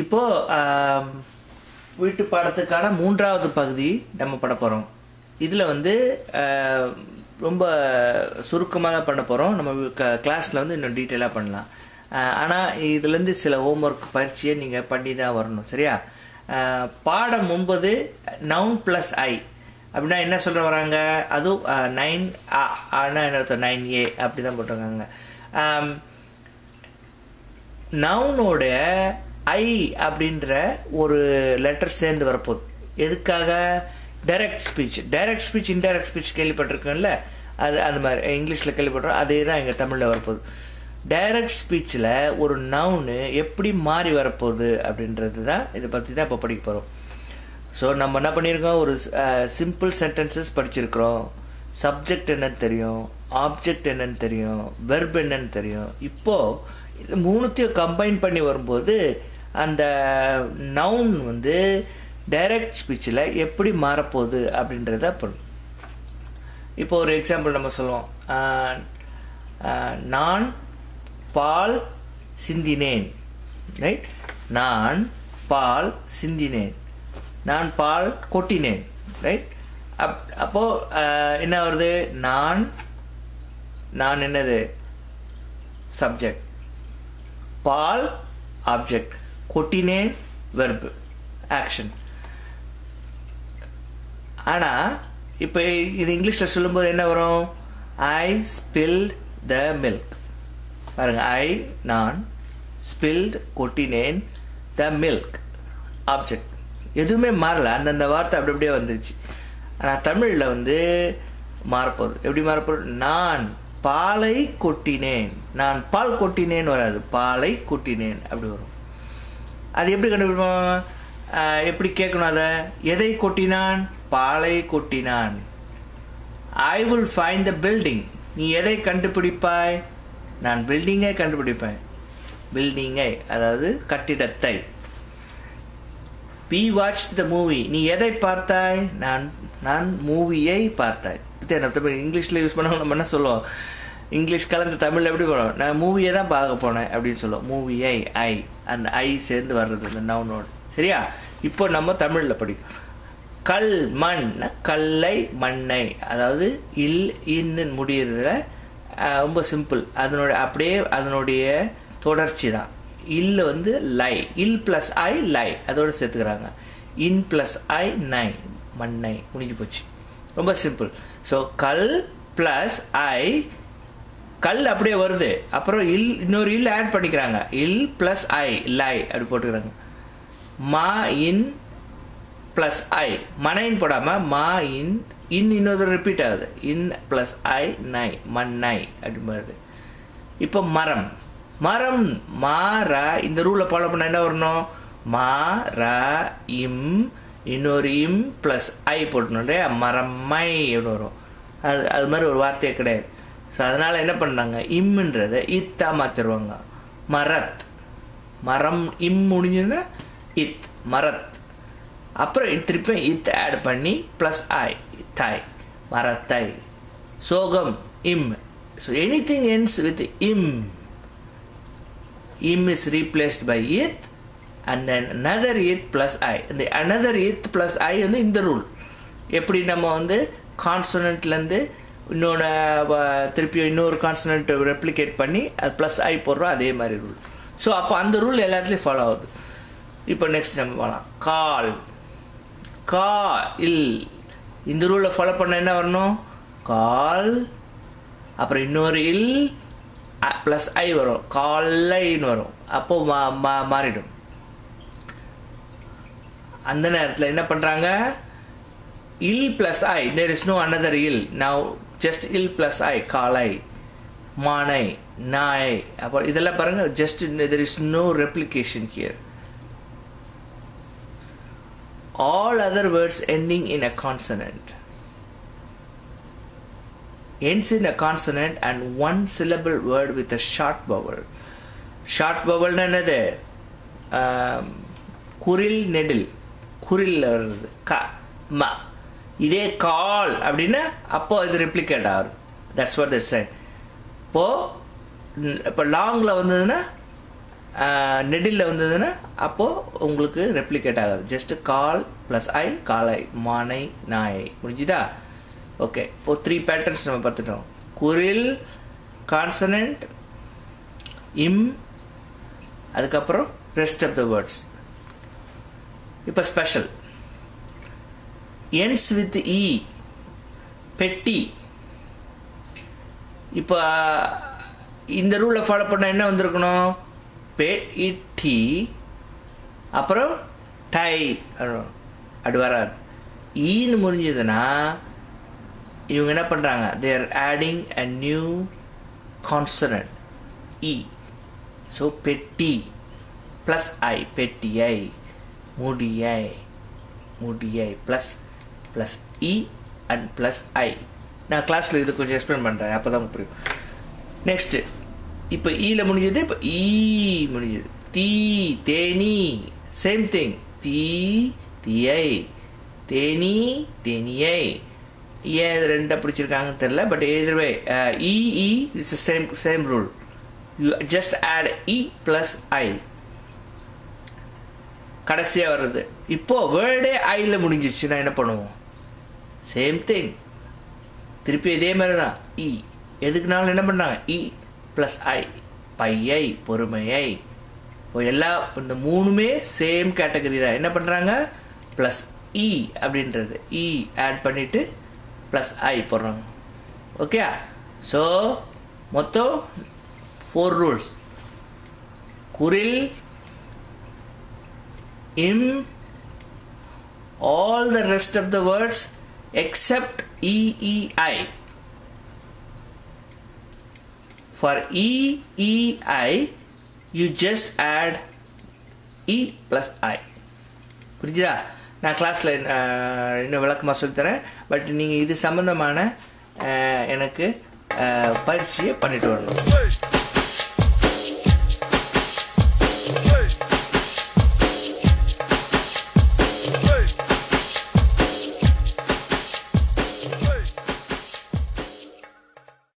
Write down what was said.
இப்போ வீட்டு பாடத்துக்கான மூன்றாவது பகுதி நம்ம பண்ண போகிறோம் இதில் வந்து ரொம்ப சுருக்கமாக தான் பண்ண போகிறோம் நம்ம கிளாஸில் வந்து இன்னும் டீட்டெயிலாக பண்ணலாம். ஆனால் இதுலேருந்து சில ஹோம்ஒர்க் பயிற்சியை நீங்கள் பண்ணி தான் வரணும் சரியா? பாடம் ஒன்பது நவுன் ப்ளஸ் ஐ அப்படின்னா என்ன சொல்ல வராங்க? அதுவும் நைன் ஆனா என்ன நைன் ஏ அப்படி தான் போட்டிருக்காங்க. நவுனோட ஐ அப்படின்ற ஒரு லெட்டர் சேர்ந்து வரப்போகுது. எதுக்காக? Direct speech direct speech indirect speech கேள்விப்பட்டிருக்கோம்ல? அது அந்த மாதிரி இங்கிலீஷில் கேள்விப்படுறோம் அதே தான் எங்கள் தமிழில் வரப்போகுது. டைரக்ட் ஸ்பீச்சில் ஒரு நவுனு எப்படி மாறி வரப்போகுது அப்படின்றது தான் இதை பற்றி தான் இப்போ படிக்க போகிறோம் ஸோ நம்ம என்ன பண்ணியிருக்கோம்? ஒரு சிம்பிள் சென்டென்சஸ் படிச்சிருக்கிறோம். சப்ஜெக்ட் என்னன்னு தெரியும். ஆப்ஜெக்ட் என்னன்னு தெரியும். வெர்ப் என்னன்னு தெரியும். இப்போது இது மூணுத்தையும் கம்பைன் பண்ணி வரும்போது அந்த நவுன் வந்து டைரக்ட் ஸ்பீச்சில் எப்படி மாறப்போகுது அப்படின்றத பொருள். இப்போ ஒரு எக்ஸாம்பிள் நம்ம சொல்லுவோம். நான் பால் சிந்தினேன். ரைட் நான் பால் சிந்தினேன். நான் பால் கொட்டினேன். ரைட் அப் அப்போ என்ன வருது? நான் நான் என்னது? சப்ஜெக்ட் பால் ஆப்ஜெக்ட் கொட்டினேன் வெர்பு ஆக்ஷன் ஆனா இப்போ இது இங்கிலீஷ்ல சொல்லும்போது என்ன வரும்? ஐ ஸ்பில்ட் த மில்க் பாருங்க ஐ நான் ஸ்பில்ட் கொட்டினேன் த மில்க் ஆப்ஜெக்ட் எதுவுமே மாறல. அந்தந்த வார்த்தை அப்படி அப்படியே வந்துருச்சு. ஆனா தமிழ்ல வந்து மாறப்போகுது. எப்படி மாறப்போகுது? நான் பாலை கொட்டினேன். நான் பால் கொட்டினேன் வராது. பாலை கொட்டினேன். அப்படி வரும். அது எப்படி கண்டுபிடிப்போம்? எப்படி கேட்கணும் அதை? எதை கொட்டினான்? பாலை கொட்டினான். I will find the building நீ எதை கண்டுபிடிப்பாய்? நான் பில்டிங்கை கண்டுபிடிப்பேன். பில்டிங்கை அதாவது கட்டிடத்தை. வி வாட்ச் த மூவி நீ எதை பார்த்தாய்? நான் நான் மூவியை பார்த்தாய். இங்கிலீஷில் என்ன யூஸ் பண்ண நம்ம என்ன சொல்லுவோம்? இங்கிலீஷ் கலந்து தமிழில் எப்படி போறோம்? நான் மூவியை தான் பார்க்க போனேன் அப்படின்னு சொல்லுவோம் மூவியை ஐ. அந்த ஐ சேர்ந்து வர்றது அந்த நவுனோடு சரியா? இப்போ நம்ம தமிழில் படிக்கிறோம் கல் மண். கல்லை மண்ணை. அதாவது இல் இன்னு முடியறத ரொம்ப சிம்பிள் அதனுடைய அப்படியே அதனுடைய தொடர்ச்சி தான். இல்ல வந்து லை. இல் பிளஸ் ஐ லை. அதோட சேர்த்துக்கிறாங்க. இன் பிளஸ் ஐ நை. மண்ணை. முடிஞ்சு போச்சு. ரொம்ப சிம்பிள் ஸோ கல் பிளஸ் ஐ கல் அப்படியே வருது. அப்புறம் இல் இன்னொரு இல் ஆட் பண்ணிக்கிறாங்க. இல் பிளஸ் ஐ லை அப்படி போட்டுக்கிறாங்க. மா இன் பிளஸ் ஐ மனைன்னு போடாம மா இன் இன் இன்னொரு ரிப்பீட் ஆகுது. இன் பிளஸ் ஐ நை மண்ணை அப்படி வருது இப்போ மரம். மரம் மாரா இந்த ரூலை ஃபாலோ பண்ண என்ன வரணும்? மா ர இம் இன்னொரு இம் பிளஸ் ஐ போட்டணும் இல்லையா? மரம்மை அப்படின்னு வரும். அது அது மாதிரி ஒரு வார்த்தையே கிடையாது. ஸோ அதனால் என்ன பண்ணாங்க? இம்ன்றத இத்தா மாற்றிடுவாங்க மரத். மரம் இம் முடிஞ்சதுன்னா இத் மரத். அப்புறம் திருப்பியும் இத் ஆட் பண்ணி ப்ளஸ் ஆய் தாய் மரத்தாய் சோகம் இம். So any thing ends with இம் im is replaced by it and then another it plus i. இந்த another it plus i வந்து இந்த ரூல் எப்படி நம்ம வந்து கான்சனன்ட்லேருந்து இன்னொன்று திருப்பியும் இன்னொரு கான்சனன்ட் ரெப்ளிகேட் பண்ணி அது ப்ளஸ் ஐ போடுறோம் அதே மாதிரி ரூல் ஸோ அப்போ அந்த ரூல் எல்லாத்துலேயும் ஃபாலோ ஆகுது. இப்போ நெக்ஸ்ட் நம்ம போகலாம் கால். கா இல் இந்த ரூலை ஃபாலோ பண்ண என்ன வரணும்? கால். அப்புறம் இன்னொரு இல் ப்ளஸ் ஐ வரும். காலைன்னு வரும். அப்போ மா- மா- மாறிடும். அந்த நேரத்தில் என்ன பண்ணுறாங்க இல் ப்ளஸ் ஐ தேர் இஸ் நோ அனதர் இல். நவ் ஜஸ்ட் இல் பிளஸ் ஐ காலை மானை நாய் அப்போ இதெல்லாம் பாருங்க just there is no replication here all other words ending in a consonant ends in a consonant and one syllable word with a short vowel short vowel என்னது ஆம், குரில் நெடில் குரில் வருது க ம இதே கால் அப்படின்னா அப்போ இது ரெப்ளிகேட் ஆகும். தட்ஸ் வாட் தட்ஸ் இப்போ இப்போ லாங்கில் வந்ததுன்னா நெடில் வந்ததுன்னா அப்போ உங்களுக்கு ரெப்ளிகேட் ஆகாது. ஜஸ்ட் கால் பிளஸ் ஐ காலை மானை நாயை. முடிஞ்சுதா ஓகே இப்போ த்ரீ பேட்டர்ன்ஸ் நம்ம பார்த்துட்டோம். குரில் கான்சனன்ட் இம் அதுக்கப்புறம் ரெஸ்ட் ஆஃப் த வேர்ட்ஸ் இப்போ ஸ்பெஷல் என்ஸ் வித் இ பெட்டி. இப்போ இந்த ரூலை ஃபாலோ பண்ண என்ன வந்திருக்கணும்? பெ இட்டி அப்புறம் டை அப்படி வராது. ஈன்னு முடிஞ்சதுன்னா இவங்க என்ன பண்ணுறாங்க there adding a new consonant E so பெட்டி. ப்ளஸ் ஐ பெட்டியை. முடியை. முடியை. Plus plus E and plus ஐ நான் கிளாஸில் இது கொஞ்சம் எக்ஸ்பிளைன் பண்ணுறேன் அப்போ தான் புரியும். நெக்ஸ்ட்டு இப்போ ஈல e முடிஞ்சது இப்போ ஈ e முடிஞ்சது. தீ தேனி சேம் திங் தீ தீயை தேனி தேனியை. E ஏன் இது ரெண்டை பிடிச்சிருக்காங்கன்னு தெரில பட் எதிர்வே இ இ it's same same rule you just add E plus ஐ கடைசியாக வர்றது. இப்போ வேர்டே ஐல முடிஞ்சிருச்சுன்னா என்ன பண்ணுவோம்? சேம் திங் திருப்பி இதே மாதிரி தான் இ e. எதுக்குனாலும் என்ன பண்ணாங்க? இ ப்ளஸ் ஐ பையை பொறுமையை. எல்லா இந்த மூணுமே சேம் கேட்டகரி தான். என்ன பண்ணுறாங்க ப்ளஸ் இ e அப்படின்றது. E இ ஆட் பண்ணிவிட்டு ப்ளஸ் ஐ போடுறாங்க. ஓகே ஸோ மொத்தம் ஃபோர் ரூல்ஸ் குரில் இம் all the rest of the words except EEI. For EEI, you just add E plus I. புரிஞ்சுதா நான் கிளாஸில் இன்னும் விளக்கமாக சொல்லித்தரேன் பட் நீங்கள் இது சம்மந்தமான எனக்கு அஹ், பயிற்சியை பண்ணிட்டு வரணும்